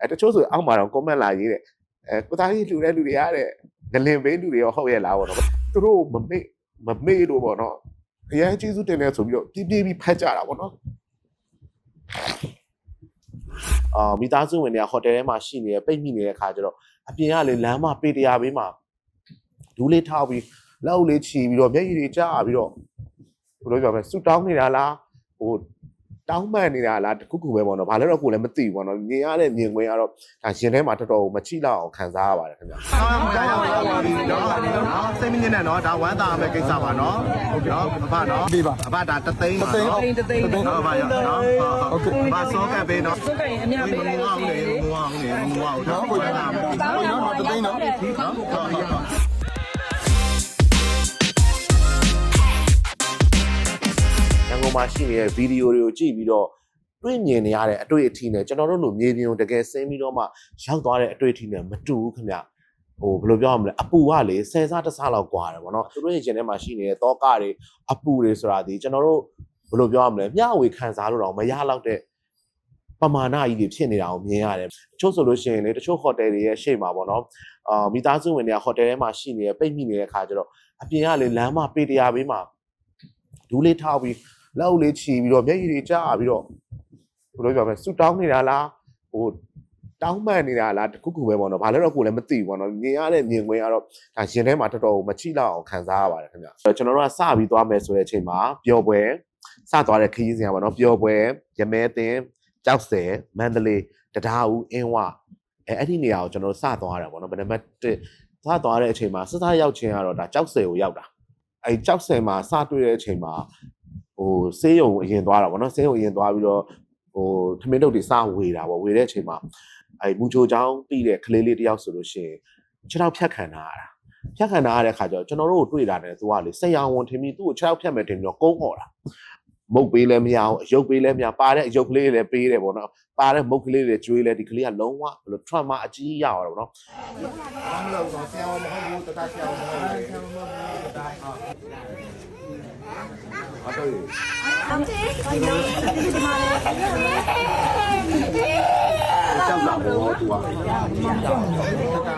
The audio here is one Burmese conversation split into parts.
အဲတချို့ဆိုအောက်မှာတော့ comment လာရေးတဲ့အဲကိုသားကြီးလူတဲ့လူတွေရတဲ့ငလင်ဘေးလူတွေရောဟုတ်ရဲ့လားပေါ့နော်သူတို့မမေ့မမေ့လို့ပေါ့နော်အရင်ကျေးဇူးတင်နေဆိုပြီးတော့ပြပြပြီးဖတ်ကြတာပေါ့နော်အာမိသားစုဝင်တွေကဟိုတယ်ထဲမှာရှိနေရပိတ်မိနေတဲ့ခါကျတော့အပြင်ကလေလမ်းမပေတရာဘေးမှာဒူးလေးထောက်ပြီးလောက်လေးချီပြီးတော့မျက်ရည်တွေကျပြီးတော့ဘယ်လိုပြောမလဲဆူတောင်းနေတာလားဟို တောင်းပန်နေတာလားတခုခုပဲပေါ့နော်ဘာလို့တော့ကိုယ်လည်းမသိဘူးပေါ့နော်မြင်ရတဲ့မြင်ကွင်းကတော့ဒါရှင်ထဲမှာတော်တော်မချိလောက်အောင်ခံစားရပါတယ်ခင်ဗျာဆောင်းရမရရောက်ပါပြီနော်နော်စိတ်မညစ်နဲ့နော်ဒါဝမ်းသာမယ့်ကိစ္စပါနော်ဟုတ်ကဲ့နော်အဖနော်ဒီပါအဖဒါတသိန်းပါနော်တိန်တိန်နော်နော်ဗာရနော်ဟုတ်ကဲ့ဘာစောကပ်ပေးနော်စုကရင်အများပေးလိုက်လို့ရှိရင်လေမူအောင်လေမူအောင်နော်ကိုရတာကိုရတော့တသိန်းနော်နော်ဟုတ်ဟုတ် မှာရှိနေတဲ့ဗီဒီယိုတွေကိုကြည့်ပြီးတော့တွေ့မြင်နေရတဲ့အတွေ့အထိနဲ့ကျွန်တော်တို့လိုမြေပြင်ကိုတကယ်ဆင်းပြီးတော့မှရောက်သွားတဲ့အတွေ့အထိနဲ့မတူဘူးခင်ဗျဟိုဘယ်လိုပြောရမလဲအပူကလေဆယ်စားတစ်စားလောက်กว่าတယ်ဗောနော်သူတို့ရဲ့ကျင်ထဲမှာရှိနေတဲ့တောကတွေအပူတွေဆိုတာဒီကျွန်တော်တို့ဘယ်လိုပြောရမလဲမျှဝေခံစားလို့တော့မရတော့တဲ့ပမာဏကြီးတွေဖြစ်နေတာကိုမြင်ရတယ်တချို့ဆိုလို့ရှိရင်လေတချို့ဟိုတယ်တွေရဲ့ရှေ့မှာဗောနော်အာမိသားစုဝင်တွေကဟိုတယ်ထဲမှာရှိနေရပိတ်မိနေတဲ့ခါကျတော့အပြင်ကလေလမ်းမပေတရာဘေးမှာဒူးလေးထောက်ပြီး လောက်လေးချီပြီးတော့မျက်ရည်တွေကျပြီးတော့ဘယ်လိုပြောမလဲဆူတောင်းနေတာလားဟိုတောင်းပန်နေတာလားတခုခုပဲပေါ့နော်ဘာလို့တော့ကိုယ်လည်းမသိဘူးပေါ့နော်မြင်ရတဲ့မြင်ကွင်းကတော့ဒါရှင်ထဲမှာတော်တော်မချိလောက်အောင်ခံစားရပါတယ်ခင်ဗျအဲ့တော့ကျွန်တော်တို့ကစပြီးသွားမယ်ဆိုတဲ့အချိန်မှာပျော်ပွဲစသွားတဲ့ခရီးစဉ်ကပေါ့နော်ပျော်ပွဲရမဲတင်ကြောက်စဲမန္တလေးတရားဦးအင်းဝအဲအဲ့ဒီနေရာကိုကျွန်တော်တို့စသွားတာပေါ့နော်ဗနံပါတ်1စသွားတဲ့အချိန်မှာစစရောက်ချင်းကတော့ဒါကြောက်စဲကိုရောက်တာအဲကြောက်စဲမှာစတွေ့တဲ့အချိန်မှာ ဟိုဆေးရုံအရင်သွားတာဗောနော်ဆေးရုံအရင်သွားပြီးတော့ဟိုထမင်းတုပ်တွေစဝေတာဗောဝေတဲ့အချိန်မှာအဲမူချိုချောင်းပြီးတဲ့ကလေးလေးတယောက်ဆိုလို့ရှိရင်ခြေထောက်ဖြတ်ခံထားရတာဖြတ်ခံထားရတဲ့ခါကျတော့ကျွန်တော်တို့ကိုတွေ့တာနဲ့သူကလေဆက်ရောင်ဝန်ထင်ပြီးသူ့ကိုခြေထောက်ဖြတ်မယ်ထင်ပြီးတော့ကုန်းဟော်တာမုတ်ပေးလည်းမရအောင်အယုတ်ပေးလည်းမရပါတဲ့အယုတ်ကလေးတွေလည်းပေးတယ်ဗောနော်ပါတဲ့မုတ်ကလေးတွေကျွေးလဲဒီကလေးကလုံးဝဘယ်လို trauma အကြီးရအောင်ဗောနော်ဘာမလို့ဆိုဆရာမဟုတ်ဘူးတတဆရာမဟုတ်ဘူးဆရာမ ဟုတ်ဘူးတတဟုတ်အတော့ကြောက်လာဘောသူကပြီး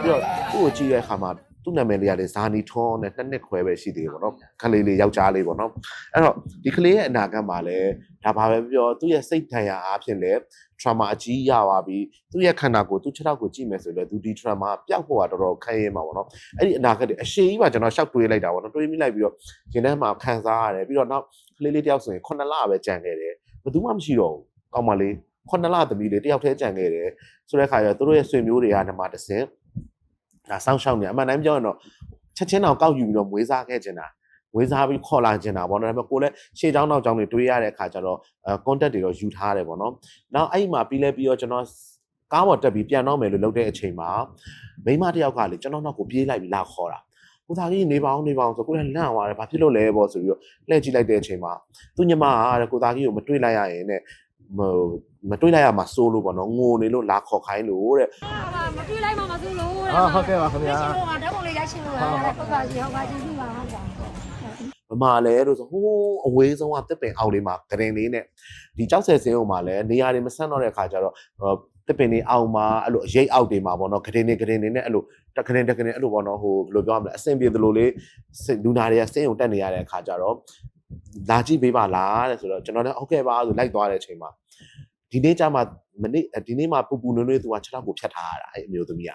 တော့သူ့ကိုကြည့်တဲ့အခါမှာ သူ့နာမည်လေးကလည်းဇာနီထွန်းနဲ့နှစ်နှစ်ခွဲပဲရှိသေးတယ်ပေါ့နော်ခလေးလေးယောက်ျားလေးပေါ့နော်အဲ့တော့ဒီကလေးရဲ့အနာဂတ်မှာလည်းဒါဘာပဲပြောသူ့ရဲ့စိတ်ထန်ရာအားဖြင့်လည်း trauma အကြီးရပါပြီသူ့ရဲ့ခန္ဓာကိုယ်သူ့ခြေထောက်ကိုကြည့်မယ်ဆိုရင်လည်းသူဒီ trauma ပျောက်ဖို့ကတော်တော်ခက်ရဲမှာပေါ့နော်အဲ့ဒီအနာဂတ်တွေအရှိကြီးမှာကျွန်တော်ရှောက်တွေးလိုက်တာပေါ့နော်တွေးမိလိုက်ပြီးတော့ရင်ထဲမှာခံစားရတယ်ပြီးတော့နောက်ကလေးလေးတယောက်ဆိုရင်9လပဲကြံခဲ့တယ်ဘယ်သူမှမရှိတော့ဘူးကောင်းပါလေ9လသမီးလေးတယောက်တည်းကြံခဲ့တယ်ဆိုတဲ့အခါကျတော့သူတို့ရဲ့ဆွေမျိုးတွေကနမတစ်စင် ဒါစောင့်ရှောက်နေအမှန်တိုင်းပြောရင်တော့ချက်ချင်းတော့ကောက်ယူပြီးတော့မွေးစားခဲ့ချင်တာမွေးစားပြီးခေါ်လာချင်တာပေါ့နော်ဒါပေမဲ့ကိုယ်လည်းရှေ့ချောင်းနောက်ချောင်းတွေတွေးရတဲ့အခါကျတော့အဲ contact တွေတော့ယူထားတယ်ပေါ့နော်နောက်အဲ့ဒီမှာပြီးလဲပြီးတော့ကျွန်တော်ကားပေါ်တက်ပြီးပြန်တော့မယ်လို့လုပ်တဲ့အချိန်မှာမိန်းမတစ်ယောက်ကလေကျွန်တော်နောက်ကိုပြေးလိုက်ပြီးလာခေါ်တာကိုသားကြီးနေပါအောင်နေပါအောင်ဆိုကိုလည်းလန့်သွားတယ်ဘာဖြစ်လို့လဲပေါ့ဆိုပြီးတော့လှည့်ကြည့်လိုက်တဲ့အချိန်မှာသူညီမကတဲ့ကိုသားကြီးကိုမတွေ့လိုက်ရရင်တဲ့ မမတွေ့လိုက်ရမှာစိုးလို့ပေါ့နော်ငိုနေလို့လာခေါ်ခိုင်းလို့တဲ့မပြေးလိုက်မှမသိလို့ဟာဟုတ်ကဲ့ပါခင်ဗျာရှင်တို့ကဓာတ်ပုံလေးရရှင်လို့ရတယ်ပုဂ္ဂိုလ်ကြီးဟောပါချင်းပြီပါဟုတ်ပါမမလဲလို့ဆိုဟိုးအဝေးဆုံးကတစ်ပင်အောက်လေးမှာဂရင်လေးနဲ့ဒီကြောက်ဆယ်စင်းုံမှာလဲနေရာတွေမဆန့်တော့တဲ့အခါကျတော့တစ်ပင်လေးအောက်မှာအဲ့လိုအရိပ်အောက်တွေမှာပေါ့နော်ဂရင်နေဂရင်နေနဲ့အဲ့လိုတဂရင်တဂရင်အဲ့လိုပေါ့နော်ဟိုဘယ်လိုပြောရမလဲအဆင်ပြေသလိုလေးလူနာတွေကစင်းုံတက်နေရတဲ့အခါကျတော့ လာကြည့်ပေးပါလားတဲ့ဆိုတော့ကျွန်တော်လည်းဟုတ်ကဲ့ပါဆိုလိုက်သွားတဲ့အချိန်မှာဒီနေ့ကျမှမနေ့ဒီနေ့မှပူပူနွေးနွေးသူက6လောက်ကိုဖြတ်ထားရတာအဲ့အမျိုးသမီးက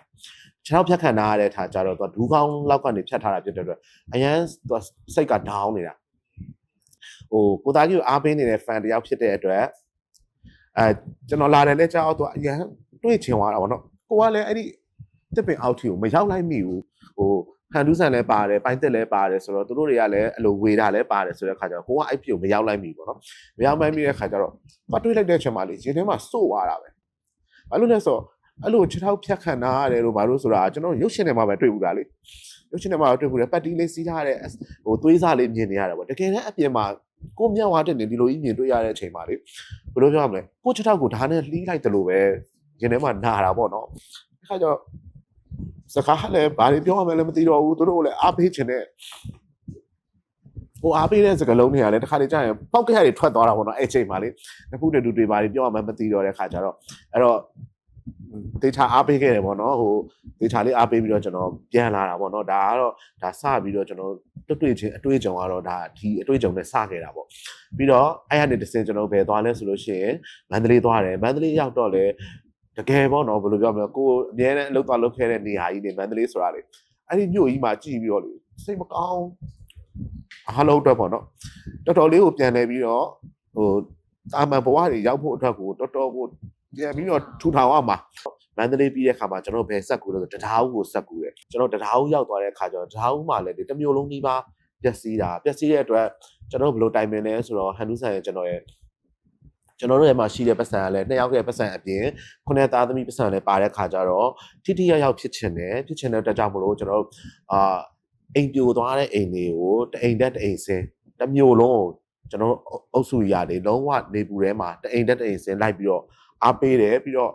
6လောက်ဖြတ်ခံထားရတဲ့အခါကျတော့သူကဒူးကောင်းလောက်ကနေဖြတ်ထားတာဖြစ်တဲ့အတွက်အရန်သူကစိတ်က down နေတာဟိုကိုသားကြီးကိုအားပေးနေတဲ့ fan တယောက်ဖြစ်တဲ့အတွက်အဲကျွန်တော်လာတယ်လဲကြောက်တော့အရန်တွေးချင်သွားတာဗောနော်ကိုကလည်းအဲ့ဒီတစ်ပင်အောက်ထီကိုမရောက်လိုက်မိဘူးဟို ဟန်ဒူးဆန်လည်းပါတယ်ပိုင်းတက်လည်းပါတယ်ဆိုတော့သူတို့တွေကလည်းအဲ့လိုဝေတာလည်းပါတယ်ဆိုတဲ့ခါကျတော့ကိုကအဲ့ဖြစ်ကိုမရောက်လိုက်မိဘူးဗောနော်မရောက်မှန်းမိတဲ့ခါကျတော့ပတ်တွေးလိုက်တဲ့အချိန်မှာလေရင်ထဲမှာစိုးသွားတာပဲဘာလို့လဲဆိုတော့အဲ့လိုခြေထောက်ဖြတ်ခံထားရတယ်လို့ဘာလို့ဆိုတာကျွန်တော်ရုပ်ရှင်ထဲမှာပဲတွေ့ဘူးတာလေရုပ်ရှင်ထဲမှာတွေ့ဘူးတယ်ပတ်တီးလေးစီးထားတဲ့ဟိုသွေးစားလေးမြင်နေရတယ်ဗောတကယ်တမ်းအပြင်မှာကိုမြောက်ဝါတက်နေဒီလိုကြီးမြင်တွေ့ရတဲ့အချိန်မှာလေဘယ်လိုပြောရမလဲကိုချက်ထောက်ကိုဓာတ်နဲ့လှီးလိုက်တယ်လို့ပဲရင်ထဲမှာနာတာပေါ့နော်အဲခါကျတော့ စကားလည်းဘာတွေပြောရမလဲမသိတော့ဘူးသူတို့လည်းအားပေးခြင်းနဲ့ဟိုအားပေးတဲ့စကားလုံးတွေကလည်းတစ်ခါလေကြာရင်ပောက်ကရတွေထွက်သွားတာပေါ့နော်အဲ့ချိန်မှာလေတစ်ခုတည်းတူတွေဘာတွေပြောရမှမသိတော့တဲ့ခါကျတော့အဲ့တော့ဒေတာအားပေးခဲ့တယ်ပေါ့နော်ဟိုဒေတာလေးအားပေးပြီးတော့ကျွန်တော်ပြန်လာတာပေါ့နော်ဒါကတော့ဒါစပြီးတော့ကျွန်တော်တွေ့တွေ့ချင်းအတွေ့အကြုံကတော့ဒါဒီအတွေ့အကြုံနဲ့စခဲ့တာပေါ့ပြီးတော့အဲ့ရနေတစ်စင်ကျွန်တော်ဘယ်သွားလဲဆိုလို့ရှိရင်မန္တလေးသွားတယ်မန္တလေးရောက်တော့လေ တကယ်ပေါ့နော်ဘယ်လိုပြောမလဲကိုအမြဲတမ်းအလုပ်သွားလုပ်ခဲ့တဲ့နေရာကြီးနေမန္တလေးဆိုတာလေအဲ့ဒီမြို့ကြီးမှာကြည့်ပြီးတော့လေစိတ်မကောင်းအားလုံးအတွက်ပေါ့နော်တော်တော်လေးကိုပြန်လဲပြီးတော့ဟိုတာမန်ဘဝတွေရောက်ဖို့အတွက်ကိုတော်တော်ကိုပြန်ပြီးတော့ထူထောင်အောင်ပါမန္တလေးပြီးတဲ့ခါမှာကျွန်တော်ဘယ်ဆက်ကူလဲဆိုတရားဦးကိုဆက်ကူတယ်ကျွန်တော်တရားဦးရောက်သွားတဲ့ခါကျတော့တရားဦးမှာလည်းဒီတစ်မျိုးလုံးကြီးပါပျက်စီးတာပျက်စီးတဲ့အတွက်ကျွန်တော်ဘယ်လိုတိုင်ပင်လဲဆိုတော့ဟန်နူဆန်ရဲ့ကျွန်တော်ရဲ့ ကျွန်တော်တို့ရဲ့မှာရှိတဲ့ပတ်စံကလည်းနှစ်ယောက်ရဲ့ပတ်စံအပြင်ခုနှစ်သားသမီးပတ်စံလည်းပါတဲ့ခါကျတော့ထိထိရောက်ရောက်ဖြစ်ချင်တယ်ဖြစ်ချင်တဲ့အတွက်ကြောင့်မလို့ကျွန်တော်တို့အာအိမ်ပြိုသွားတဲ့အိမ်တွေကိုတအိမ်တက်တအိမ်စင်းတစ်မျိုးလုံးကိုကျွန်တော်တို့အုပ်စုရတယ်လုံးဝနေပူထဲမှာတအိမ်တက်တအိမ်စင်းလိုက်ပြီးတော့အားပေးတယ်ပြီးတော့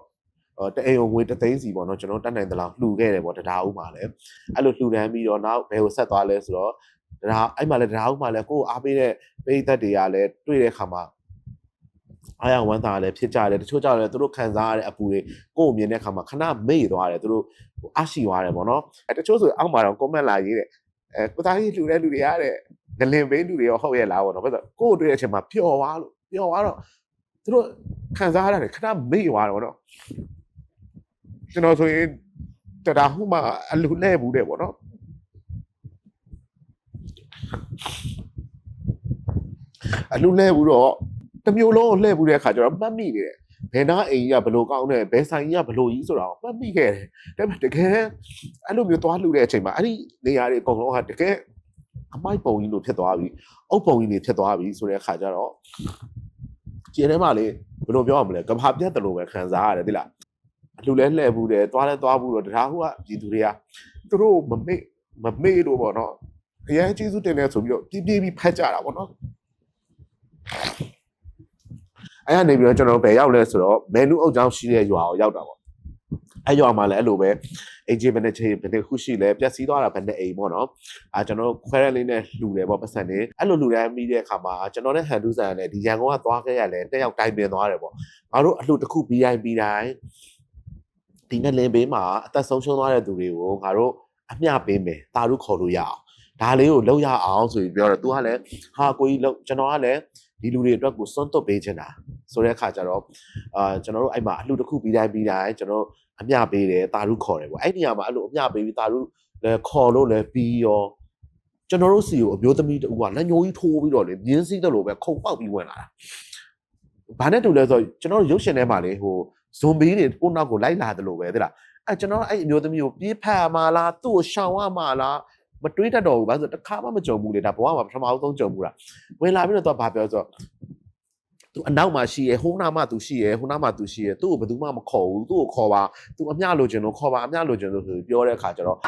တအိမ်ကိုငွေတသိန်းစီပေါ့နော်ကျွန်တော်တတ်နိုင်သလောက်လှူခဲ့တယ်ပေါ့တရားဦးမှာလည်းအဲ့လိုလှူဒန်းပြီးတော့နောက်ဘယ်ကိုဆက်သွားလဲဆိုတော့တရားအဲ့မှာလည်းတရားဦးမှာလည်းကိုယ်အားပေးတဲ့ပိသက်တွေကလည်းတွေ့တဲ့ခါမှာ အားရဝမ်းသာလည်းဖြစ်ကြတယ်တချို့ကြောင့်လည်းသူတို့ခံစားရတဲ့အပူတွေကိုယ်မြင်တဲ့ခါမှာခဏမေ့သွားတယ်သူတို့အရှိသွားတယ်ပေါ့နော်အဲတချို့ဆိုအောက်မှာတော့ comment လာရေးတဲ့အဲကိုသားကြီးလှူတဲ့လူတွေရတဲ့ငလင်ဘင်းလူတွေရောဟုတ်ရဲ့လားပေါ့နော်ဘာလို့ကိုယ်တွေ့တဲ့အချိန်မှာပျော်သွားလို့ပျော်သွားတော့သူတို့ခံစားရတယ်ခဏမေ့သွားတယ်ပေါ့နော်ကျွန်တော်ဆိုရင်တရားဟုမှအလူလဲဘူးတဲ့ပေါ့နော်အလူလဲဘူးတော့ တစ်မျိုးလုံးကိုလှည့်ဘူးတဲ့အခါကျတော့မှတ်မိနေတယ်ဘယ်နာအိမ်ကြီးကဘလို့ကောင်းတယ်ဘယ်ဆိုင်ကြီးကဘလို့ကြီးဆိုတာကိုမှတ်မိခဲ့တယ်ဒါပေမဲ့တကယ်အဲ့လိုမျိုးသွားလှူတဲ့အချိန်မှာအဲ့ဒီနေရာတွေအကုန်လုံးကတကယ်အမိုက်ပုံကြီးလို့ဖြစ်သွားပြီအုပ်ပုံကြီးတွေဖြစ်သွားပြီဆိုတဲ့အခါကျတော့ကျင်းထဲမှာလေဘယ်လိုပြောရမလဲကဘာပြတ်တယ်လို့ပဲခံစားရတယ်သိလားအလှူလဲလှည့်ဘူးတယ်သွားလဲသွားဘူးတော့တရားဟိုကပြည်သူတွေကသူတို့မမေ့မမေ့လို့ပေါ့နော်အရင်ကျေးဇူးတင်နေဆိုပြီးတော့ပြပြပြီးဖတ်ကြတာပေါ့နော် အဲ့ကနေပြီးတော့ကျွန်တော်ဘယ်ရောက်လဲဆိုတော့မန်နူအုပ်ချောင်းရှိတဲ့ရွာကိုရောက်တာပေါ့အဲ့ရွာမှာလည်းအဲ့လိုပဲအင်ဂျင်ဘယ်နဲ့ချိန်ဘယ်နဲ့ခုရှိလဲပျက်စီးသွားတာဘယ်နဲ့အိမ်ပေါ့နော်အာကျွန်တော်ခွဲရက်လေးနဲ့လှူတယ်ပေါ့ပတ်စံနေအဲ့လိုလှူတယ်မိတဲ့အခါမှာကျွန်တော်နဲ့ဟန်ဒူဆန်နဲ့ဒီရန်ကုန်ကသွားခဲ့ရလဲတက်ရောက်တိုင်ပင်သွားတယ်ပေါ့ငါတို့အလှူတစ်ခု BIP တိုင်းဒီနဲ့လင်းဘေးမှာအသက်ဆုံးရှုံးသွားတဲ့သူတွေကိုငါတို့အမျှပေးမယ်တာတို့ခေါ်လို့ရအောင်ဒါလေးကိုလောက်ရအောင်ဆိုပြီးပြောတော့ तू ကလည်းဟာကိုကြီးလောက်ကျွန်တော်ကလည်း ဒီလူတွေအတွက်ကိုစွန့်သွတ်ပေးချင်တာဆိုတဲ့အခါကျတော့အာကျွန်တော်တို့အဲ့မှာအလှတစ်ခုပြီးတိုင်းပြီးတိုင်းကျွန်တော်အမျှပေးတယ်တာရုခေါ်တယ်ပေါ့အဲ့ဒီနေရာမှာအဲ့လိုအမျှပေးပြီးတာရုလည်းခေါ်လို့လည်းပြီးရောကျွန်တော်တို့စီကိုအမျိုးသမီးတူကလက်ညှိုးကြီးထိုးပြီးတော့လေမြင်းစည်းတယ်လို့ပဲခုံပေါက်ပြီးဝင်လာတာဘာနဲ့တူလဲဆိုတော့ကျွန်တော်တို့ရုပ်ရှင်ထဲမှာလေဟိုဇွန်ဘီတွေကိုနောက်ကိုလိုက်လာတယ်လို့ပဲသိလားအဲကျွန်တော်အဲ့အမျိုးသမီးကိုပြေးဖက်မှာလားသူ့ကိုရှောင်ရမှာလား မတွေးတတ်တော့ဘူးဘာလို့ဆိုတခါမှမကြုံဘူးလေဒါဘဝမှာပထမဆုံးကြုံဘူးလားဝင်လာပြီးတော့သူကဘာပြောဆိုတော့သူအနောက်မှာရှိရဟိုးနာမှာသူရှိရဟိုးနာမှာသူရှိရသူ့ကိုဘယ်သူမှမခေါ်ဘူးသူ့ကိုခေါ်ပါသူအမျှလိုချင်လို့ခေါ်ပါအမျှလိုချင်လို့ဆိုပြီးပြောတဲ့အခါကျတော့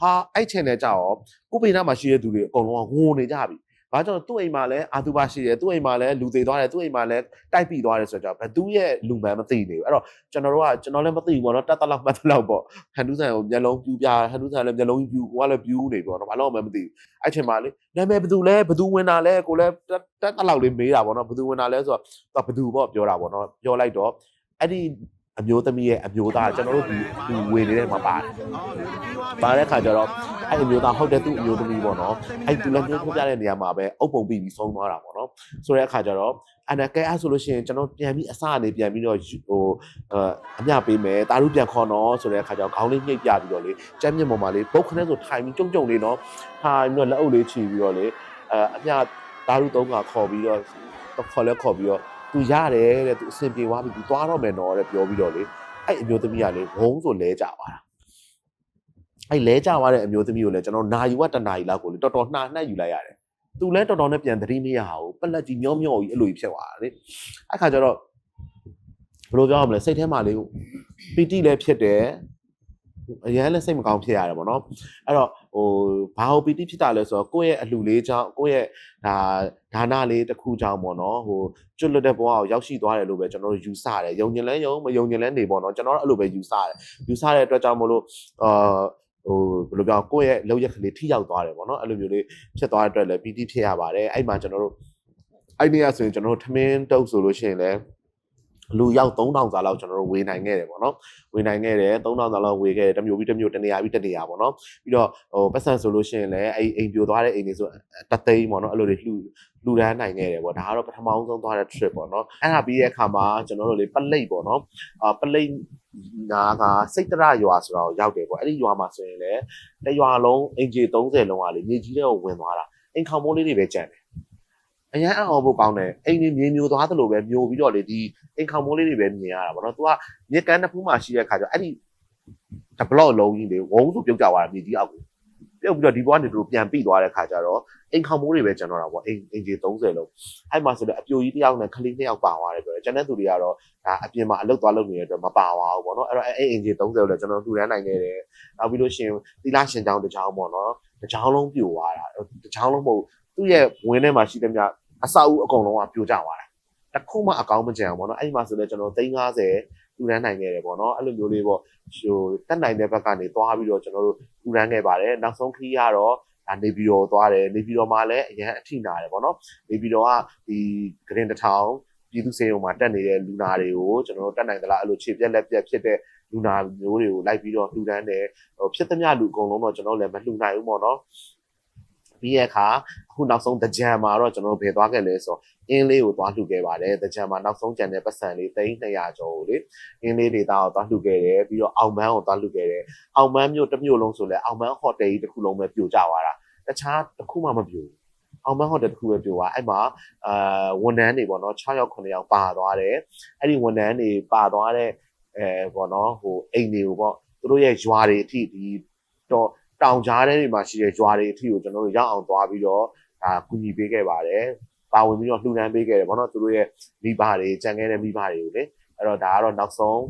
ဟာအဲ့ချင်တဲ့ကြောက်ရောကိုပေနာမှာရှိတဲ့သူတွေအကုန်လုံးကငိုနေကြပြီ။ ဘာကြောင့်သူ့အိမ်မှာလည်းအာသူပါရှိတယ်သူ့အိမ်မှာလည်းလူသေးသွားတယ်သူ့အိမ်မှာလည်းတိုက်ပြီးသွားတယ်ဆိုတော့ဘသူရဲ့လူမှန်မသိနေဘူး။အဲ့တော့ကျွန်တော်တို့ကကျွန်တော်လည်းမသိဘူးပေါ့နော်တတ်တလောက်မှတ်တလောက်ပေါ့ဟန်ဒူဆန်ကိုမျက်လုံးပြူပြဟန်ဒူဆန်လည်းမျက်လုံးပြူကိုကလည်းပြူနေပေါ့နော်ဘာလို့မှမသိဘူး။အဲ့ချိန်မှာလေနာမည်ဘသူလဲဘသူဝင်တာလဲကိုလည်းတက်တလောက်လေးမေးတာပေါ့နော်ဘသူဝင်တာလဲဆိုတော့ဘသူပေါ့ပြောတာပေါ့နော်ပြောလိုက်တော့အဲ့ဒီအမျိုးသမီးရဲ့အမျိုးသားကျွန်တော်တို့ဒီဒီဝေနေတဲ့မှာပါတယ်။ပါတဲ့ခါကျတော့ အဲ့အမျိုးသားဟုတ်တဲ့သူ့အမျိုးသမီးပေါ့နော်။အဲ့သူလည်းမျိုးပြတဲ့နေရာမှာပဲအုပ်ပုံပြီးပြီးဆုံးသွားတာပေါ့နော်။ဆိုတဲ့အခါကျတော့အနာကဲအဲ့ဆိုလို့ရှိရင်ကျွန်တော်ပြန်ပြီးအစအနေပြန်ပြီးတော့ဟိုအမျှပေးမယ်။တာရုပြန်ခေါ်နော်ဆိုတဲ့အခါကျတော့ခေါင်းလေးညှိပ်ပြပြီးတော့လေကြမ်းမြင့်ပေါ်မှာလေဘုတ်ခနဲ့ဆိုထိုင်ပြီးကြုံကြုံလေးနော်။ထိုင်ပြီးတော့လက်အုပ်လေးချီပြီးတော့လေအအမျှတာရုသုံးကခေါ်ပြီးတော့ခေါ်လဲခေါ်ပြီးတော့သူရတယ်တဲ့သူအဆင်ပြေသွားပြီသူသွားတော့မယ်နော်တဲ့ပြောပြီးတော့လေအဲ့အမျိုးသမီးကလေဝုန်းဆိုလဲကြသွားတာ အဲ့လဲကြသွားတဲ့အမျိုးသမီးကိုလည်းကျွန်တော်နာယူဝတနာယူလောက်ကိုလေတော်တော်နှာနှက်ယူလိုက်ရတယ်သူလည်းတော်တော်နဲ့ပြန်သတိမရဘူးပလက်ကြီးမျောမျောကြီးအဲ့လိုကြီးဖြစ်သွားတာလေအဲ့ခါကျတော့ဘယ်လိုပြောရမလဲစိတ်ထဲမှာလေပီတိလည်းဖြစ်တယ်အရန်လည်းစိတ်မကောင်းဖြစ်ရတယ်ပေါ့နော်အဲ့တော့ဟိုဘာဟိုပီတိဖြစ်တာလဲဆိုတော့ကိုယ့်ရဲ့အလှလေးကြောင့်ကိုယ့်ရဲ့ဒါဒါနလေးတစ်ခုကြောင့်ပေါ့နော်ဟိုကျွတ်လွတ်တဲ့ဘဝကိုရောက်ရှိသွားတယ်လို့ပဲကျွန်တော်တို့ယူဆတယ်ယုံကျင်လဲယုံမယုံကျင်လဲနေပေါ့နော်ကျွန်တော်တို့အဲ့လိုပဲယူဆတယ်ယူဆတဲ့အတွက်ကြောင့်မလို့အာ ဟိုဘယ်လိုပြောကိုယ့်ရဲ့လောက်ရက်ကလေးထိရောက်သွားတယ်ပေါ့နော်အဲ့လိုမျိုးလေးဖြစ်သွားတဲ့အတွက်လည်းပီတိဖြစ်ရပါတယ်အဲ့မှာကျွန်တော်တို့အဲ့ဒီကဆိုရင်ကျွန်တော်တို့ထမင်းတုပ်ဆိုလို့ရှိရင်လည်း လူရောက်3000စာလောက်ကျွန်တော်တို့ဝေနိုင်ခဲ့တယ်ပေါ့နော်ဝေနိုင်ခဲ့တယ်3000စာလောက်ဝေခဲ့တယ်တစ်မျိုးပြီးတစ်မျိုးတစ်နေရာပြီးတစ်နေရာပေါ့နော်ပြီးတော့ဟိုပတ်စံဆိုလို့ရှိရင်လည်းအဲ့အိမ်ပြိုသွားတဲ့အိမ်တွေဆိုတသိန်းပေါ့နော်အဲ့လိုတွေလှူလှူဒန်းနိုင်ခဲ့တယ်ပေါ့ဒါကတော့ပထမဆုံးသွားတဲ့ trip ပေါ့နော်အဲ့ဒါပြီးတဲ့အခါမှာကျွန်တော်တို့လေပလိတ်ပေါ့နော်အာပလိတ်နာကစိတ်တရရွာဆိုတာကိုရောက်တယ်ပေါ့အဲ့ဒီရွာမှာဆိုရင်လည်းတရွာလုံးအင်ဂျီ30လုံးကလေမြေကြီးတွေကိုဝင်သွားတာအိမ်ခေါင်မိုးလေးတွေပဲကြံတယ် အရန်အောင်ဖို့ကောင်းတယ်အိမ်ကြီးမြေမျိုးသွားသလိုပဲမျိုးပြီးတော့လေဒီအိမ်ခေါင်မိုးလေးတွေပဲမြင်ရတာပေါ့နော်။ तू ကမြက်ကန်းတစ်ဖူးမှရှိတဲ့ခါကျတော့အဲ့ဒီတဘလော့လုံးကြီးလေဝုန်းဆိုပြုတ်ကြသွားတာမြေကြီးအောက်ကိုပြုတ်ပြီးတော့ဒီဘွားနေတို့ပြန်ပြီးသွားတဲ့ခါကျတော့အိမ်ခေါင်မိုးတွေပဲကျန်တော့တာပေါ့အိမ်အိမ်ကြီး30လုံးအဲ့မှာဆိုတော့အပြိုကြီးတစ်ယောက်နဲ့ကလေးနှစ်ယောက်ပါသွားတယ်ပြောတယ်ကျန်တဲ့သူတွေကတော့ဒါအပြင်မှာအလုတ်သွားလုပ်နေတဲ့အတွက်မပါသွားဘူးပေါ့နော်အဲ့တော့အဲ့အိမ်ကြီး30လုံးလည်းကျွန်တော်ထူရမ်းနိုင်ခဲ့တယ်နောက်ပြီးလို့ရှိရင်သီလရှင်ကြောင်းတစ်ကြောင်းပေါ့နော်တစ်ကြောင်းလုံးပြိုသွားတာတစ်ကြောင်းလုံးမဟုတ် သူ့ရဲ့ဝင်းထဲမှာရှိတဲ့မြအဆောက်အဦအကုန်လုံးကပြိုကျသွားတာတစ်ခုမှအကောင်းမကြံအောင်ပေါ့နော်အဲ့ဒီမှာဆိုလဲကျွန်တော်350တူရန်နိုင်ခဲ့တယ်ပေါ့နော်အဲ့လိုမျိုးလေးပေါ့ဟိုတက်နိုင်တဲ့ဘက်ကနေသွားပြီးတော့ကျွန်တော်တို့တူရန်ခဲ့ပါတယ်နောက်ဆုံးခီးကတော့ဒါနေပြည်တော်သွားတယ်နေပြည်တော်မှာလည်းအရန်အထိနာတယ်ပေါ့နော်နေပြည်တော်ကဒီဂရင်တစ်ထောင်ပြည်သူစေယုံမှာတက်နေတဲ့လူနာတွေကိုကျွန်တော်တို့တက်နိုင်သလားအဲ့လိုခြေပြက်လက်ပြက်ဖြစ်တဲ့လူနာမျိုးတွေကိုလိုက်ပြီးတော့လှူဒန်းတယ်ဟိုဖြစ်သမျှလူအကုန်လုံးတော့ကျွန်တော်လည်းမလှူနိုင်ဘူးပေါ့နော် ပြီးရခါအခုနောက်ဆုံးတကြံမှာတော့ကျွန်တော်တို့ဘယ်သွားခဲ့လဲဆိုတော့အင်းလေးကိုသွားလှူခဲ့ပါတယ်တကြံမှာနောက်ဆုံးကြံတဲ့ပတ်စံလေး3200ကျော်ကိုလေအင်းလေးဒေတာကိုသွားလှူခဲ့တယ်ပြီးတော့အောင်မန်းကိုသွားလှူခဲ့တယ်အောင်မန်းမြို့တစ်မြို့လုံးဆိုလဲအောင်မန်းဟိုတယ်ကြီးတစ်ခုလုံးပဲပြိုကျသွားတာတခြားတစ်ခုမှမပြိုဘူးအောင်မန်းဟိုတယ်တစ်ခုပဲပြိုသွားအဲ့မှာအာဝန်ထမ်းတွေပေါ့နော်6ယောက်9ယောက်ပါသွားတယ်အဲ့ဒီဝန်ထမ်းတွေပါသွားတဲ့အဲပေါ့နော်ဟိုအိမ်တွေကိုပေါ့သူတို့ရဲ့ရွာတွေအထိဒီတော့ တောင်ကြားထဲတွေမှာရှိတဲ့ရွာတွေအထိကိုကျွန်တော်တို့ရောက်အောင်သွားပြီးတော့ဒါကူညီပေးခဲ့ပါတယ်ပါဝင်ပြီးတော့လှူဒန်းပေးခဲ့တယ်ပေါ့နော်သူတို့ရဲ့မိဘတွေကြံခဲ့တဲ့မိဘတွေကိုလေအဲ့တော့ဒါကတော့နောက်ဆုံး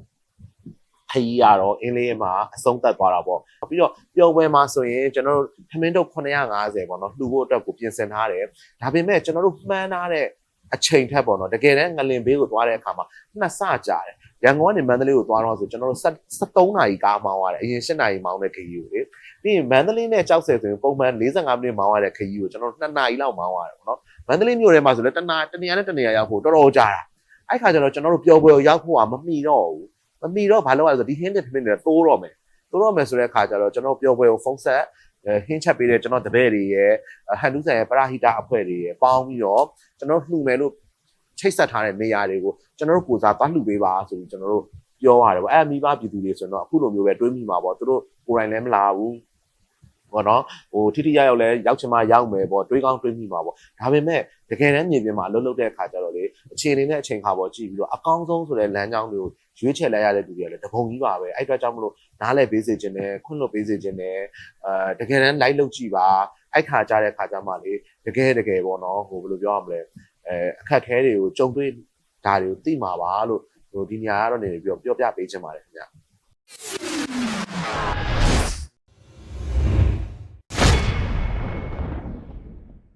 ခရီးရတော့အင်းလေးမှာအဆုံးသက်သွားတာပေါ့ပြီးတော့ပျော်ပွဲမှာဆိုရင်ကျွန်တော်တို့ထမင်းတုပ်950ပေါ့နော်လှူဖို့အတွက်ကိုပြင်ဆင်ထားတယ်ဒါပေမဲ့ကျွန်တော်တို့မှန်းထားတဲ့အချိန်ထက်ပေါ့နော်တကယ်တမ်းငလင်ဘေးကိုသွားတဲ့အခါမှာနှစ်ဆကြာတယ်ရန်ကုန်ကနေမန္တလေးကိုသွားတော့ဆိုကျွန်တော်တို့73နာရီကားမောင်းရတယ်အရင်7နာရီမောင်းတဲ့ခရီးကိုလေ ပြီးရင်မန္တလေးနဲ့ကြောက်ဆယ်ဆိုရင်ပုံမှန်45မိနစ်မောင်းရတဲ့ခရီးကိုကျွန်တော်တို့2နာရီလောက်မောင်းရတယ်ပေါ့နော်မန္တလေးမြို့ထဲမှာဆိုလည်းတနာတနေရာနဲ့တနေရာရောက်ဖို့တော်တော်ကြာတာအဲ့ခါကျတော့ကျွန်တော်တို့ပျော်ပွဲကိုရောက်ဖို့ကမမီတော့ဘူးမမီတော့ဘာလို့လဲဆိုတော့ဒီဟင်းတဲ့ထမင်းတွေတိုးတော့မယ်တိုးတော့မယ်ဆိုတဲ့အခါကျတော့ကျွန်တော်ပျော်ပွဲကိုဖုန်းဆက်ဟင်းချက်ပေးတဲ့ကျွန်တော်တပည့်တွေရဲ့ဟန်တူးဆန်ရဲ့ပရာဟိတာအဖွဲ့တွေရဲ့ပေါင်းပြီးတော့ကျွန်တော်လှူမယ်လို့ချိတ်ဆက်ထားတဲ့နေရာတွေကိုကျွန်တော်တို့ကိုစားသွားလှူပေးပါဆိုပြီးကျွန်တော်တို့ပြောရတယ်ပေါ့အဲ့မိဘပြည်သူတွေဆိုတော့အခုလိုမျိုးပဲတွေးမိမှာပေါ့သူတို့ကိုယ်တိုင်လည်းမလာဘူး ပေါ့နော်ဟိုထိထိရောက်ရောက်လဲရောက်ချင်မှရောက်မယ်ပေါ့တွေးကောင်းတွေးမိမှာပေါ့ဒါပေမဲ့တကယ်တမ်းမြေပြင်မှာလှုပ်လှုပ်တဲ့အခါကျတော့လေအခြေအနေနဲ့အချိန်ခါပေါ်ကြည့်ပြီးတော့အကောင်းဆုံးဆိုတဲ့လမ်းကြောင်းတွေကိုရွေးချယ်လိုက်ရတဲ့သူတွေကလည်းတပုံကြီးပါပဲအဲ့အတွက်ကြောင့်မလို့နားလဲပေးစေခြင်းနဲ့ခွင့်လွှတ်ပေးစေခြင်းနဲ့အဲတကယ်တမ်း live လုပ်ကြည့်ပါအဲ့ခါကြတဲ့ခါကျမှလေတကယ်တကယ်ပေါ့နော်ဟိုဘယ်လိုပြောရမလဲအဲအခက်ခဲတွေကိုကြုံတွေ့ဒါတွေကိုသိမှာပါလို့ဟိုဒီနေရာကတော့နေပြီးတော့ပြောပြပေးခြင်းပါတယ်ခင်ဗျ